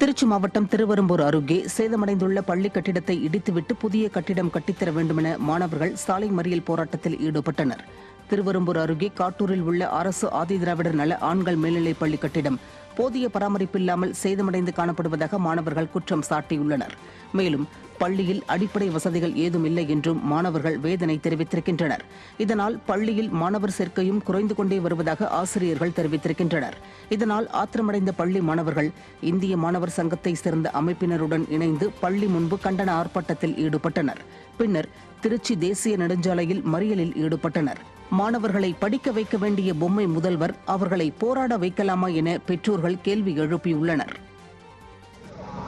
திருச்சி மாவட்டம் திருவெரும்பூர் அருகே சேதமடைந்துள்ள பள்ளி கட்டிடத்தை இடித்துவிட்டு புதிய கட்டிடம் கட்டித்தர வேண்டுமென மாணவர்கள் சாலை மறியல் போராட்டத்தில் ஈடுபட்டனர். திருவெரும்பூர் அருகே காட்டூரில் உள்ள அரசு ஆதிதிராவிடர் நல ஆண்கள் மேல்நிலைப் பள்ளி கட்டிடம். போதிய பராமரிப்பில்லாமல் சேதமடைந்து காணப்படுவதாக மாணவர்கள் குற்றம் சாட்டியுள்ளனர். மேலும் பள்ளியில் அடிப்படை வசதிகள் ஏதும் இல்லை என்றும் மாணவர்கள் வேதனை தெரிவித்திருக்கின்றனர். இதனால் பள்ளியில் மாணவர் சேர்க்கையும் குறைந்து கொண்டே வருவதாக ஆசிரியர்கள் தெரிவித்திருக்கின்றனர். இதனால் ஆத்திரமடைந்த பள்ளி மாணவர்கள் இந்திய மாணவர் சங்கத்தை சேர்ந்த அமைப்பினருடன் இணைந்து பள்ளி முன்பு கண்டன ஆர்ப்பாட்டத்தில் ஈடுபட்டனர். பின்னர் திருச்சி தேசிய நெடுஞ்சாலையில் மறியலில் ஈடுபட்டனர். மாணவர்களை படிக்க வைக்க வேண்டிய பொம்மை முதல்வர் அவர்களை போராட வைக்கலாமா என பெற்றோர்கள் கேள்வி எழுப்பியுள்ளனர்.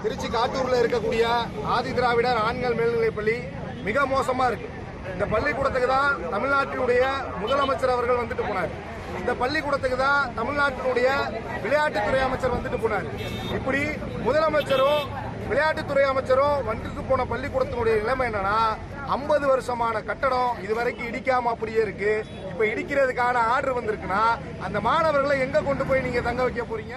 திருச்சி காட்டூர்ல இருக்கக்கூடிய ஆதி திராவிடர் ஆண்கள் மேல்நிலை பள்ளி மிக மோசமா இருக்கு. இந்த பள்ளிக்கூடத்துக்கு தான் தமிழ்நாட்டினுடைய முதலமைச்சர் அவர்கள் வந்துட்டு போனார். இந்த பள்ளிக்கூடத்துக்கு தான் தமிழ்நாட்டினுடைய விளையாட்டுத்துறை அமைச்சர் வந்துட்டு போனார். இப்படி முதலமைச்சரும் விளையாட்டுத்துறை அமைச்சரும் வந்துட்டு போன பள்ளிக்கூடத்தினுடைய நிலைமை என்னன்னா ஐம்பது வருஷமான கட்டடம் இதுவரைக்கும் இடிக்காம அப்படியே இருக்கு. இப்ப இடிக்கிறதுக்கான ஆர்டர் வந்திருக்குன்னா அந்த மாணவர்களை எங்க கொண்டு போய் நீங்க தங்க வைக்க போறீங்க?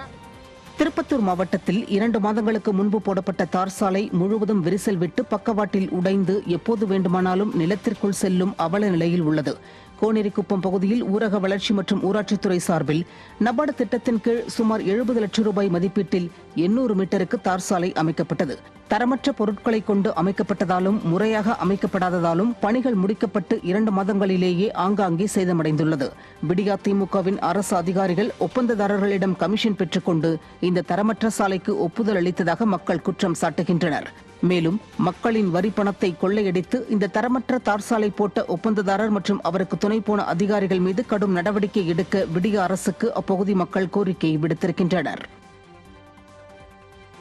திருப்பத்தூர் மாவட்டத்தில் இரண்டு மாதங்களுக்கு முன்பு போடப்பட்ட தார் சாலை முழுவதும் விரிசல் விட்டு பக்கவாட்டில் உடைந்து எப்போது வேண்டுமானாலும் நிலத்திற்குள் செல்லும் அவல நிலையில் உள்ளது. கோனேரிக்குப்பம் பகுதியில் ஊரக வளர்ச்சி மற்றும் ஊராட்சித்துறை சார்பில் நபார்டு திட்டத்தின் கீழ் சுமார் எழுபது லட்சம் ரூபாய் மதிப்பீட்டில் எண்ணூறு மீட்டருக்கு தார் சாலை அமைக்கப்பட்டது. தரமற்ற பொருட்களை கொண்டு அமைக்கப்பட்டதாலும் முறையாக அமைக்கப்படாததாலும் பணிகள் முடிக்கப்பட்டு இரண்டு மாதங்களிலேயே ஆங்காங்கே சேதமடைந்துள்ளது. விடியா திமுகவின் அரசு அதிகாரிகள் ஒப்பந்ததாரர்களிடம் கமிஷன் பெற்றுக்கொண்டு இந்த தரமற்ற சாலைக்கு ஒப்புதல் அளித்ததாக மக்கள் குற்றம் சாட்டுகின்றனர். மேலும் மக்களின் வரி பணத்தை கொள்ளையடித்து இந்த தரமற்ற தார் சாலை போட்ட ஒப்பந்ததாரர் மற்றும் அவருக்கு துணை போன அதிகாரிகள் மீது கடும் நடவடிக்கை எடுக்க விடிய அரசுக்கு அப்பகுதி மக்கள் கோரிக்கை விடுத்திருக்கின்றனர்.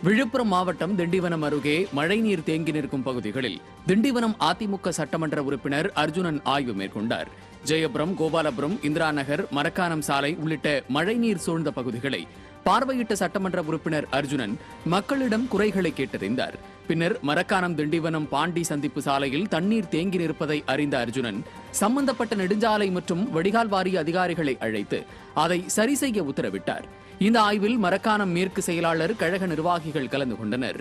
விழுப்புரம் மாவட்டம் திண்டிவனம் அருகே மழைநீர் தேங்கி நிற்கும் பகுதிகளில் திண்டிவனம் அதிமுக சட்டமன்ற உறுப்பினர் அர்ஜுனன் ஆய்வு மேற்கொண்டார். ஜெயபுரம் கோபாலபுரம் இந்திரா நகர் மரக்கானம் சாலை உள்ளிட்ட மழைநீர் சூழ்ந்த பகுதிகளை பார்வையிட்ட சட்டமன்ற உறுப்பினர் அர்ஜுனன் மக்களிடம் குறைகளை கேட்டறிந்தார். பின்னர் மரக்கானம் திண்டிவனம் பாண்டி சந்திப்பு சாலையில் தண்ணீர் தேங்கி நிற்பதை அறிந்த அர்ஜுனன் சம்பந்தப்பட்ட நெடுஞ்சாலை மற்றும் வடிகால் வாரிய அதிகாரிகளை அழைத்து அதை சரி செய்ய உத்தரவிட்டார். இந்த ஆய்வில் மரக்கானம் மேற்கு செயலாளர் கழக நிர்வாகிகள் கலந்து கொண்டனர்.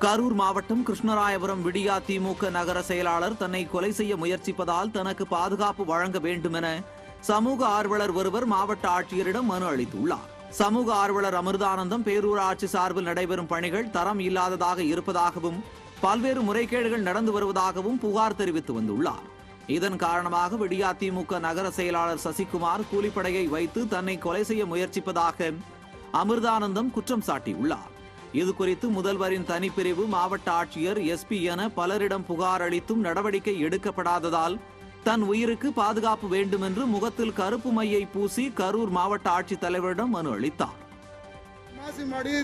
கரூர் மாவட்டம் கிருஷ்ணராயபுரம் விடியா திமுக நகர செயலாளர் தன்னை கொலை செய்ய முயற்சிப்பதால் தனக்கு பாதுகாப்பு வழங்க வேண்டும் என சமூக ஆர்வலர் ஒருவர் மாவட்ட ஆட்சியரிடம் மனு அளித்துள்ளார். சமூக ஆர்வலர் அமிர்தானந்தம் பேரூராட்சி சார்பில் நடைபெறும் பணிகள் தரம் இல்லாததாக இருப்பதாகவும் பல்வேறு முறைகேடுகள் நடந்து வருவதாகவும் புகார் தெரிவித்து வந்துள்ளார். இதன் காரணமாக விடியா திமுக நகர செயலாளர் சசிகுமார் கூலிப்படையை வைத்து தன்னை கொலை செய்ய முயற்சிப்பதாக அமிர்தானந்தம் குற்றம் சாட்டியுள்ளார். இது குறித்து முதல்வரின் தனிப்பிரிவு மாவட்ட ஆட்சியர் எஸ்பி என பலரிடம் புகார் அளித்தும் நடவடிக்கை எடுக்கப்படாததால் தன் உயிருக்கு பாதுகாப்பு வேண்டும் என்று முகத்தில் கருப்பு மையை பூசி கரூர் மாவட்ட ஆட்சித் தலைவரிடம் மனு அளித்தார்.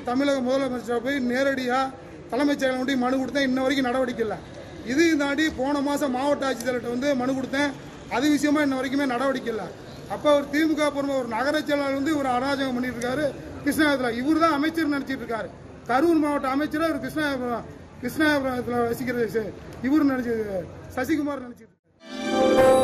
தமிழக முதலமைச்சர் போய் நேரடியாக தலைமைச் செயலாளர் மனு கொடுத்தேன் இன்ன வரைக்கும் நடவடிக்கை இல்லை. இதையும் தாண்டி போன மாதம் மாவட்ட ஆட்சித்தலைவர்கிட்ட வந்து மனு கொடுத்தேன். அது விஷயமா இன்ன வரைக்குமே நடவடிக்கை இல்லை. அப்போ ஒரு திமுக பொறுமை ஒரு நகர செயலாளர் வந்து இவர் அராஜகம் பண்ணிட்டு இருக்காரு கிருஷ்ணாபுரத்தில் இவர் தான் அமைச்சர் நினைச்சிட்டு இருக்காரு. கரூர் மாவட்ட அமைச்சராக ஒரு கிருஷ்ணாபுரம் கிருஷ்ணாபுரத்தில் வசிக்கிறது இவர் நினைச்சு சசிகுமார் நினைச்சிட்டு இருக்காரு.